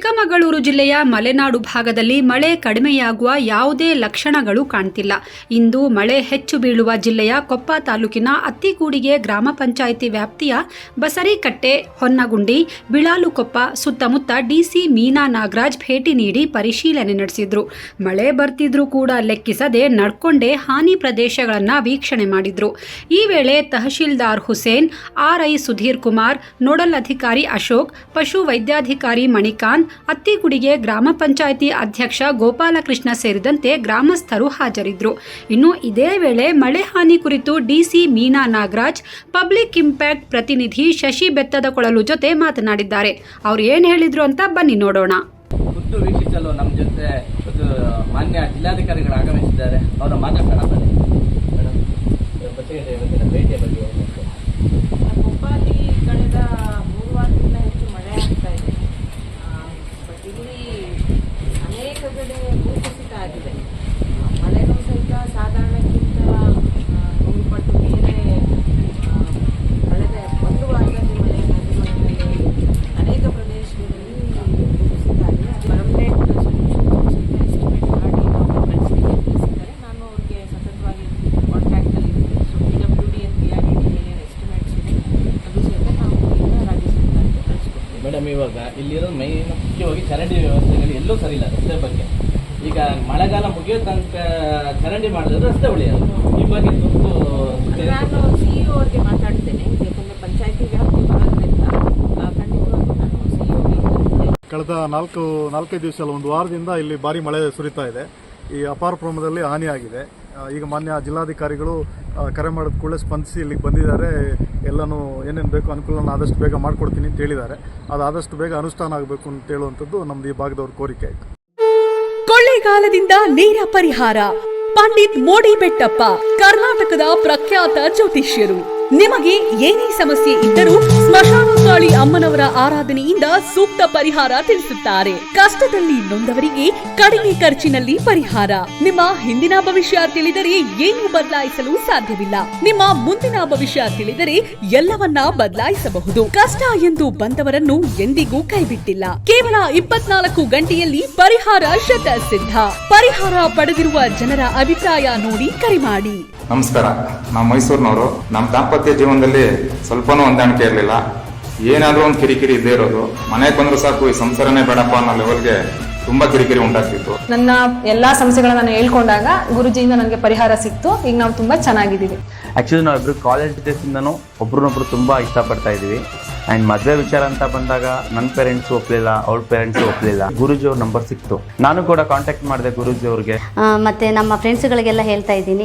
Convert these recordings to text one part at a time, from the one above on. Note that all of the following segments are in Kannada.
ಚಿಕ್ಕಮಗಳೂರು ಜಿಲ್ಲೆಯ ಮಲೆನಾಡು ಭಾಗದಲ್ಲಿ ಮಳೆ ಕಡಿಮೆಯಾಗುವ ಯಾವುದೇ ಲಕ್ಷಣಗಳು ಕಾಣ್ತಿಲ್ಲ. ಇಂದು ಮಳೆ ಹೆಚ್ಚು ಬೀಳುವ ಜಿಲ್ಲೆಯ ಕೊಪ್ಪ ತಾಲೂಕಿನ ಅತ್ತಿಗೂಡಿಗೆ ಗ್ರಾಮ ಪಂಚಾಯಿತಿ ವ್ಯಾಪ್ತಿಯ ಬಸರಿಕಟ್ಟೆ, ಹೊನ್ನಗುಂಡಿ ಬಿಳಾಲುಕೊಪ್ಪ ಸುತ್ತಮುತ್ತ ಡಿಸಿ ಮೀನಾ ನಾಗರಾಜ್ ಭೇಟಿ ನೀಡಿ ಪರಿಶೀಲನೆ ನಡೆಸಿದ್ರು. ಮಳೆ ಬರ್ತಿದ್ರೂ ಕೂಡ ಲೆಕ್ಕಿಸದೆ ನಡ್ಕೊಂಡೇ ಹಾನಿ ಪ್ರದೇಶಗಳನ್ನು ವೀಕ್ಷಣೆ ಮಾಡಿದ್ರು. ಈ ವೇಳೆ ತಹಶೀಲ್ದಾರ್ ಹುಸೇನ್, ಆರ್ಐ ಸುಧೀರ್ ಕುಮಾರ್, ನೋಡಲ್ ಅಧಿಕಾರಿ ಅಶೋಕ್, ಪಶು ವೈದ್ಯಾಧಿಕಾರಿ ಮಣಿಕಾಂತ್ ಅತ್ತಿಗುಡಿಗೆ ಗ್ರಾಮ ಪಂಚಾಯಿತಿ ಅಧ್ಯಕ್ಷ ಗೋಪಾಲಕೃಷ್ಣ ಸೇರಿದಂತೆ ಗ್ರಾಮಸ್ಥರು ಹಾಜರಿದ್ದರು ಇನ್ನು ಇದೇ ವೇಳೆ ಮಳೆ ಹಾನಿ ಕುರಿತು DC Meena Nagaraj, public impact ಪ್ರತಿನಿಧಿ ಶಶಿ ಬೆತ್ತದ ಕೊಳಲು ಜೊತೆ ಮಾತನಾಡಿದ್ದಾರೆ. ಅವ್ರು ಏನು ಹೇಳಿದ್ರು ಅಂತ ಬನ್ನಿ ನೋಡೋಣ. ವೀಕ್ಷಿಸಲು ನಮ್ಮ ಜೊತೆ ಮಾನ್ಯ ಜಿಲ್ಲಾಧಿಕಾರಿಗಳು ಆಗಮಿಸಿದ್ದಾರೆ. ಅವರ ಮಾತಾಡೋಣ ಬನ್ನಿ ಮೇಡಮ್ ಬಸವನಗುಡಿ ಇವತ್ತಿನ ಭೇಟಿಯ ಬಗ್ಗೆ ಒಂದು ಸ್ವಲ್ಪ. ಕೊಪ್ಪಲ್ಲಿ ಕಳೆದ ಮೂರು ವಾರದಿಂದ ಹೆಚ್ಚು ಮಳೆ ಆಗ್ತಾ ಇದೆ ಬಟ್ ಇಲ್ಲಿ ಅನೇಕ ಕಡೆ ಭೂಕುಸಿತ ಆಗಿದೆ ಆ, ಮಳೆನೂ ಸಹಿತ ಸಾಧಾರಣಕ್ಕಿಂತ ಆ, ನೂರು ಪಟ್ಟು ಮೇಲೆ ಆ, ಕಳೆದ ಒಂದು ವಾರದಲ್ಲಿ ಮಳೆ ನದಿಗಳಲ್ಲಿ ಅನೇಕ ಪ್ರದೇಶಗಳಲ್ಲಿ ಭೂಕುಸಿತ ಆಗಿದೆ ಪರ್ಮನೆಂಟ್ ಎಸ್ಟಿಮೇಟ್ ಮಾಡಿ ನಾವು ಕಳಿಸಲಿಕ್ಕೆ ತಿಳಿಸಿದ್ದಾರೆ ನಾನು ಅವ್ರಿಗೆ ಸತತವಾಗಿ ಕಾಂಟ್ಯಾಕ್ಟಲ್ಲಿ ಇದ್ದೀನಿ so P W D N P R D ಏನೇನು ಎಸ್ಟಿಮೇಟ್ಸ್ ಇದೆ ಅದು ಸಹಿತ ನಾವು ಈಗ ರಾಜ್ಯ ಸರ್ಕಾರಕ್ಕೆ ಕಳಿಸ್ಕೊಡ್ತೀವಿ ಮೇಡಮ್ ಇವಾಗ ಇಲ್ಲಿರೋ ಮೈನ್ ಮುಖ್ಯವಾಗಿ ಚರಂಡಿ ವ್ಯವಸ್ಥೆಗಳು ಎಲ್ಲೂ ಸರಿ ಇಲ್ಲ ರಸ್ತೆ ಬಗ್ಗೆ. ಈಗ ಮಳೆಗಾಲ ಮುಗಿಯೋ ತನಕ ಚರಂಡಿ ಮಾಡಿದ್ರೆ ರಸ್ತೆ ಉಳಿಯೋದು ಈ ಬಗ್ಗೆ ತುರ್ತು ನಾನು ಸಿ ಇ ಅವ್ರಿಗೆ ಮಾತಾಡ್ತೇನೆ ಯಾಕಂದರೆ ಪಂಚಾಯತಿ ವ್ಯಾಪ್ತಿ ಬರೋದ್ರಿಂದ ಆ, ಖಂಡಿತವಾಗ್ಲೂ ನಾನು ಸಿ ಇ ಅವ್ರಿಗೆ ಕಳೆದ ನಾಲ್ಕು ನಾಲ್ಕೈದು ದಿವಸ ಅಲ್ಲ ಒಂದು ವಾರದಿಂದ ಇಲ್ಲಿ ಭಾರಿ ಮಳೆ ಸುರಿತಾ ಇದೆ. ಈ ಅಪಾರ ಪ್ರಮಾಣದಲ್ಲಿ ಹಾನಿಯಾಗಿದೆ. ಈಗ ಮಾನ್ಯ ಜಿಲ್ಲಾಧಿಕಾರಿಗಳು ಕರೆ ಮಾಡಿದ ಕೂಡಲೇ ಸ್ಪಂದಿಸಿ ಇಲ್ಲಿಗೆ ಬಂದಿದ್ದಾರೆ. ಎಲ್ಲನೂ ಏನೇನು ಬೇಕು ಅನುಕೂಲನ ಆದಷ್ಟು ಬೇಗ ಮಾಡಿಕೊಡ್ತೀನಿ ಅಂತ ಹೇಳಿದ್ದಾರೆ. ಅದು ಆದಷ್ಟು ಬೇಗ ಅನುಷ್ಠಾನ ಆಗಬೇಕು ಅಂತ ಹೇಳುವಂಥದ್ದು ನಮ್ದು ಈ ಭಾಗದವ್ರ ಕೋರಿಕೆ ಆಯಿತು. ಕೊಳ್ಳೇಗಾಲದಿಂದ ನೇರ ಪರಿಹಾರ. ಪಂಡಿತ್ ಮೋಡಿ ಬೆಟ್ಟಪ್ಪ, ಕರ್ನಾಟಕದ ಪ್ರಖ್ಯಾತ ಜ್ಯೋತಿಷ್ಯರು. ನಿಮಗೆ ಏನೇ ಸಮಸ್ಯೆ ಇದ್ದರೂ ಸ್ಮಶಾನಕಾಳಿ ಅಮ್ಮನವರ ಆರಾಧನೆಯಿಂದ ಸೂಕ್ತ ಪರಿಹಾರ ತಿಳಿಸುತ್ತಾರೆ. ಕಷ್ಟದಲ್ಲಿ ನೊಂದವರಿಗೆ ಕಡಿಮೆ ಖರ್ಚಿನಲ್ಲಿ ಪರಿಹಾರ. ನಿಮ್ಮ ಹಿಂದಿನ ಭವಿಷ್ಯ ತಿಳಿದರೆ ಏನು ಬದಲಾಯಿಸಲು ಸಾಧ್ಯವಿಲ್ಲ. ನಿಮ್ಮ ಮುಂದಿನ ಭವಿಷ್ಯ ತಿಳಿದರೆ ಎಲ್ಲವನ್ನ ಬದಲಾಯಿಸಬಹುದು. ಕಷ್ಟ ಎಂದು ಬಂದವರನ್ನು ಎಂದಿಗೂ ಕೈಬಿಟ್ಟಿಲ್ಲ. ಕೇವಲ ಇಪ್ಪತ್ನಾಲ್ಕು ಗಂಟೆಯಲ್ಲಿ ಪರಿಹಾರ ಶತ ಸಿದ್ಧ ಪರಿಹಾರ ಪಡೆದಿರುವ ಜನರ ಅಭಿಪ್ರಾಯ ನೋಡಿ ಕರೆ ಮಾಡಿ. ನಮಸ್ಕಾರ. ನಾವು ಮೈಸೂರಿನವರು. ನಮ್ಮ ದಾಂಪತ್ಯ ಜೀವನದಲ್ಲಿ ಸ್ವಲ್ಪನೂ ಹೊಂದಾಣಿಕೆ ಇರಲಿಲ್ಲ. ಏನಾದರೂ ಒಂದು ಕಿರಿಕಿರಿ ಇದ್ದೇ ಇರೋದು. ಮನೆಗೆ ಬಂದರೂ ಸಾಕು, ಈ ಸಂಸಾರನೇ ಬೇಡಪ್ಪ ಅನ್ನೋ ಲೆವೆಲ್ಗೆ ತುಂಬಾ ಕಿರಿಕಿರಿ ಉಂಟಾಗ್ತಿತ್ತು. ನನ್ನ ಎಲ್ಲಾ ಸಮಸ್ಯೆಗಳನ್ನ ನಾನು ಹೇಳ್ಕೊಂಡಾಗ ಗುರುಜಿಯಿಂದ ನನಗೆ ಪರಿಹಾರ ಸಿಕ್ತು. ಈಗ ನಾವು ತುಂಬಾ ಚೆನ್ನಾಗಿದ್ದೀವಿ. ಆ್ಯಕ್ಚುಲಿ ನಾವಿಬ್ರು ಕಾಲೇಜ್ ಡೇಸಿಂದನೂ ಒಬ್ರನ್ನೊಬ್ರು ತುಂಬ ಇಷ್ಟಪಡ್ತಾ ಇದ್ದೀವಿ. ಆ್ಯಂಡ್ ಮದುವೆ ವಿಚಾರ ಅಂತ ಬಂದಾಗ ನನ್ನ ಪೇರೆಂಟ್ಸ್ ಒಪ್ಪಲಿಲ್ಲ ಅವ್ರ ಪೇರೆಂಟ್ಸ್ ಒಪ್ಪಲಿಲ್ಲ ಗುರುಜಿ ಅವ್ರ ನಂಬರ್ ಸಿಕ್ತು. ನಾನು ಕೂಡ ಕಾಂಟ್ಯಾಕ್ಟ್ ಮಾಡಿದೆ ಗುರುಜಿ ಅವ್ರಿಗೆ. ಆ, ಮತ್ತೆ ನಮ್ಮ ಫ್ರೆಂಡ್ಸ್ಗಳಿಗೆಲ್ಲ ಹೇಳ್ತಾ ಇದ್ದೀನಿ.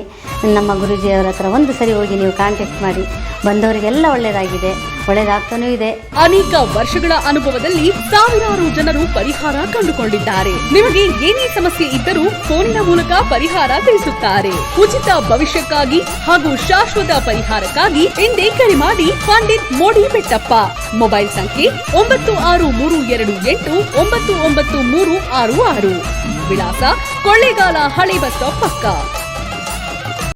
ನಮ್ಮ ಗುರೂಜಿಯವರ ಹತ್ರ ಒಂದು ಸರಿ ಹೋಗಿ ನೀವು ಕಾಂಟ್ಯಾಕ್ಟ್ ಮಾಡಿ. ಬಂದವರಿಗೆಲ್ಲ ಒಳ್ಳೆಯದಾಗಿದೆ ಒಳ್ಳೇದಾಗ್ತಾನೂ ಇದೆ. ಅನೇಕ ವರ್ಷಗಳ ಅನುಭವದಲ್ಲಿ ಸಾವಿರಾರು ಜನರು ಪರಿಹಾರ ಕಂಡುಕೊಂಡಿದ್ದಾರೆ. ನಿಮಗೆ ಏನೇ ಸಮಸ್ಯೆ ಇದ್ದರೂ ಫೋನಿನ ಮೂಲಕ ಪರಿಹಾರ ತಿಳಿಸುತ್ತಾರೆ. ಉಚಿತ ಭವಿಷ್ಯಕ್ಕಾಗಿ ಹಾಗೂ ಶಾಶ್ವತ ಪರಿಹಾರಕ್ಕಾಗಿ ಎಂದೇ ಕರೆ ಮಾಡಿ ಪಂಡಿತ್ ಮೋಡಿ ಬೆಟ್ಟಪ್ಪ. ಮೊಬೈಲ್ ಸಂಖ್ಯೆ ಒಂಬತ್ತು ಆರು ಮೂರು ಎರಡು ಎಂಟು ಒಂಬತ್ತು ಒಂಬತ್ತು ಮೂರು ಆರು ಆರು. ವಿಳಾಸ ಕೊಳ್ಳೇಗಾಲ ಹಳೆ ಬಸ್ ಪಕ್ಕ.